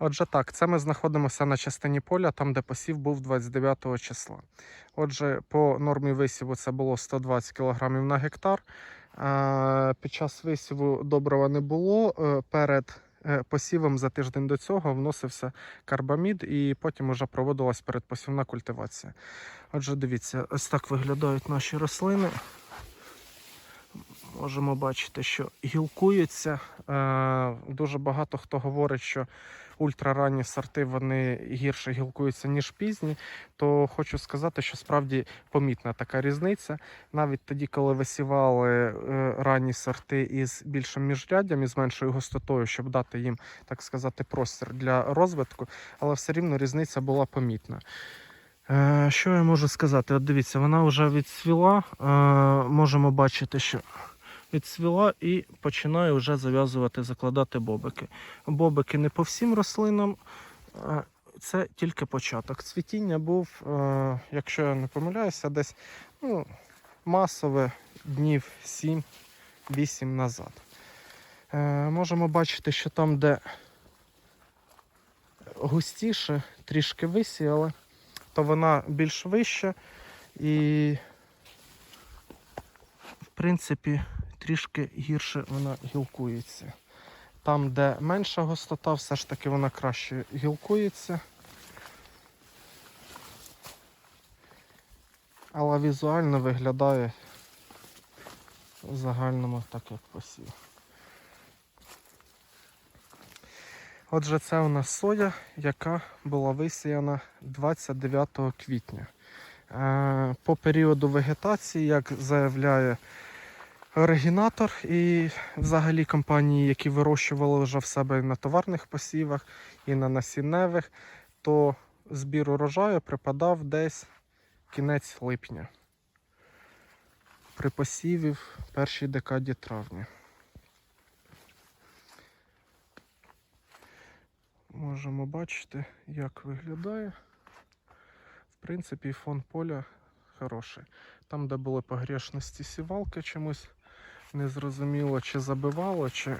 Отже, так, це ми знаходимося на частині поля, там, де посів був 29 числа. Отже, по нормі висіву це було 120 кг на гектар. Е, Під час висіву добрива не було. Е, Перед е, посівом за тиждень до цього вносився карбамід, і потім вже проводилась передпосівна культивація. Отже, дивіться, ось так виглядають наші рослини. Можемо бачити, що гілкуються. Е, Дуже багато хто говорить, що ультраранні сорти вони гірше гілкуються, ніж пізні. То хочу сказати, що справді помітна така різниця. Навіть тоді, коли висівали е, ранні сорти із більшим міжряддям і з меншою густотою, щоб дати їм, так сказати, простір для розвитку, але все рівно різниця була помітна. Е, Що я можу сказати? От дивіться, вона вже відсвіла. Можемо бачити, що відсвіла і починає вже зав'язувати, закладати бобики. Бобики не по всім рослинам, це тільки початок. Цвітіння був, е, якщо я не помиляюся, десь ну, масове днів 7-8 назад. Е, Можемо бачити, що там, де густіше, трішки висіяли, то вона більш вища і, в принципі, трішки гірше вона гілкується. Там, де менша густота, все ж таки вона краще гілкується. Але візуально виглядає в загальному так, як посів. Отже, це у нас соя, яка була висіяна 29 квітня. Е, По періоду вегетації, як заявляє оригінатор і взагалі компанії, які вирощували вже в себе на товарних посівах і на насінневих, то збір урожаю припадав десь кінець липня. При посіві в першій декаді травня. Можемо бачити, як виглядає. В принципі, фон поля хороший. Там, де були погрешності сівалки, чомусь незрозуміло, чи забивало, чи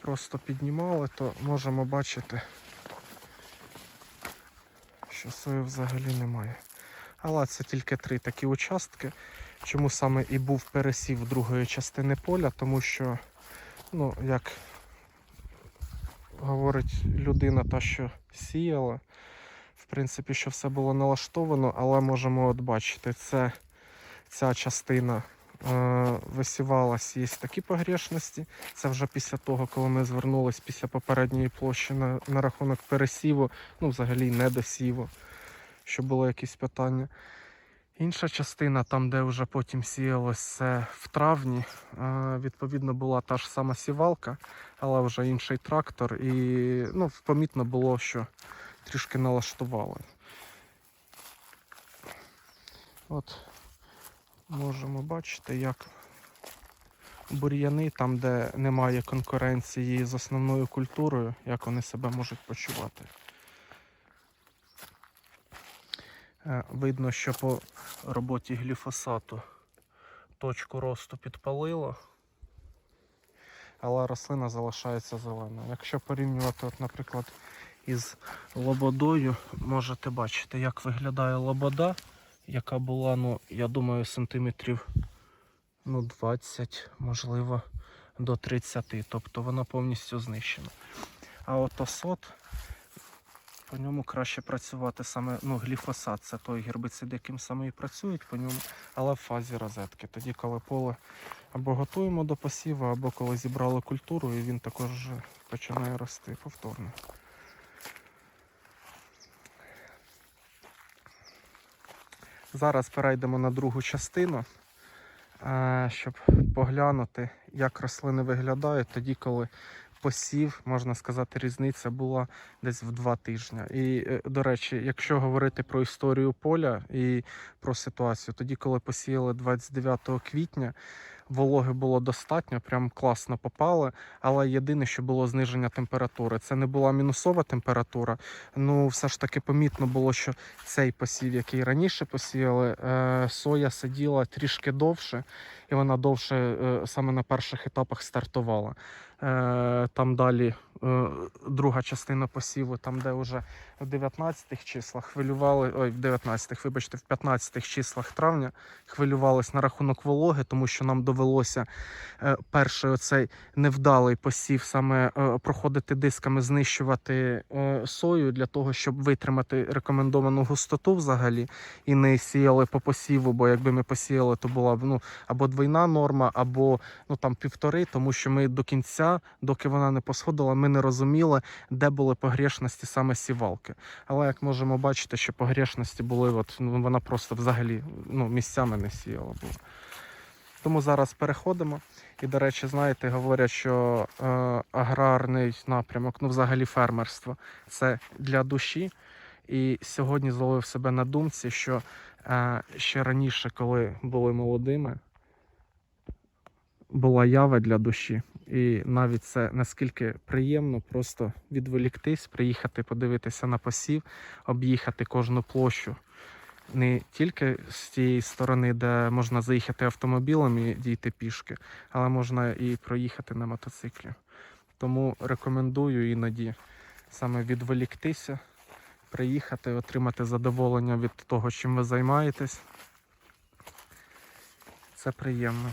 просто піднімали, то можемо бачити, що сої взагалі немає. Але це тільки три такі участки. Чому саме і був пересів другої частини поля, тому що, ну, як говорить людина, та, що сіяла, в принципі, що все було налаштовано, але можемо от бачити, це ця частина висівалась, є такі погрешності. Це вже після того, коли ми звернулись після попередньої площі на, на рахунок пересіву, ну взагалі недосіву, що було якісь питання. Інша частина, там, де вже потім сіялось це в травні, е, відповідно була та ж сама сівалка, але вже інший трактор, і ну, помітно було, що трішки налаштували. От можемо бачити, як бур'яни, там, де немає конкуренції з основною культурою, як вони себе можуть почувати. Е, Видно, що по роботі гліфосату точку росту підпалило, але рослина залишається зеленою. Якщо порівнювати, от, наприклад, із лободою, можете бачити, як виглядає лобода, яка була, ну, я думаю, сантиметрів ну, 20, можливо, до 30. Тобто вона повністю знищена. А от осот, по ньому краще працювати саме, ну, гліфосат це той гербицид, яким саме і працюють по ньому, але в фазі розетки. Тоді, коли поле або готуємо до посіву, або коли зібрали культуру, і він також починає рости повторно. Зараз перейдемо на другу частину, е, щоб поглянути, як рослини виглядають тоді, коли посів, можна сказати, різниця була десь в два тижні. І, е, до речі, якщо говорити про історію поля і про ситуацію, тоді, коли посіяли 29 квітня, вологи було достатньо, прям класно попали. Але єдине, що було зниження температури. Це не була мінусова температура. Ну, все ж таки помітно було, що цей посів, який раніше посіяли, е, соя сиділа трішки довше, і вона довше е, саме на перших етапах стартувала. Е, Там далі е, друга частина посіву, там, де вже в 19-х числах хвилювали, ой, в 19, вибачте, в 15-х числах травня хвилювались на рахунок вологи, тому що нам довелося е, перший оцей невдалий посів саме проходити дисками, знищувати сою для того, щоб витримати рекомендовану густоту взагалі, і не сіяли по посіву, бо якби ми посіяли, то була б ну або двойна норма, або ну там півтори, тому що ми до кінця, доки вона не посходила, ми не розуміли, де були погрешності саме сівалки. Але як можемо бачити, що погрешності були, от ну вона просто взагалі ну місцями не сіяла була. Тому зараз переходимо. І, до речі, знаєте, говорять, що е, аграрний напрямок, ну взагалі фермерство, це для душі. І сьогодні зловив себе на думці, що е, ще раніше, коли були молодими, була ява для душі. І навіть це наскільки приємно просто відволіктись, приїхати подивитися на посів, об'їхати кожну площу. Не тільки з тієї сторони, де можна заїхати автомобілем і дійти пішки, але можна і проїхати на мотоциклі. Тому рекомендую іноді саме відволіктися, приїхати, отримати задоволення від того, чим ви займаєтесь. Це приємно.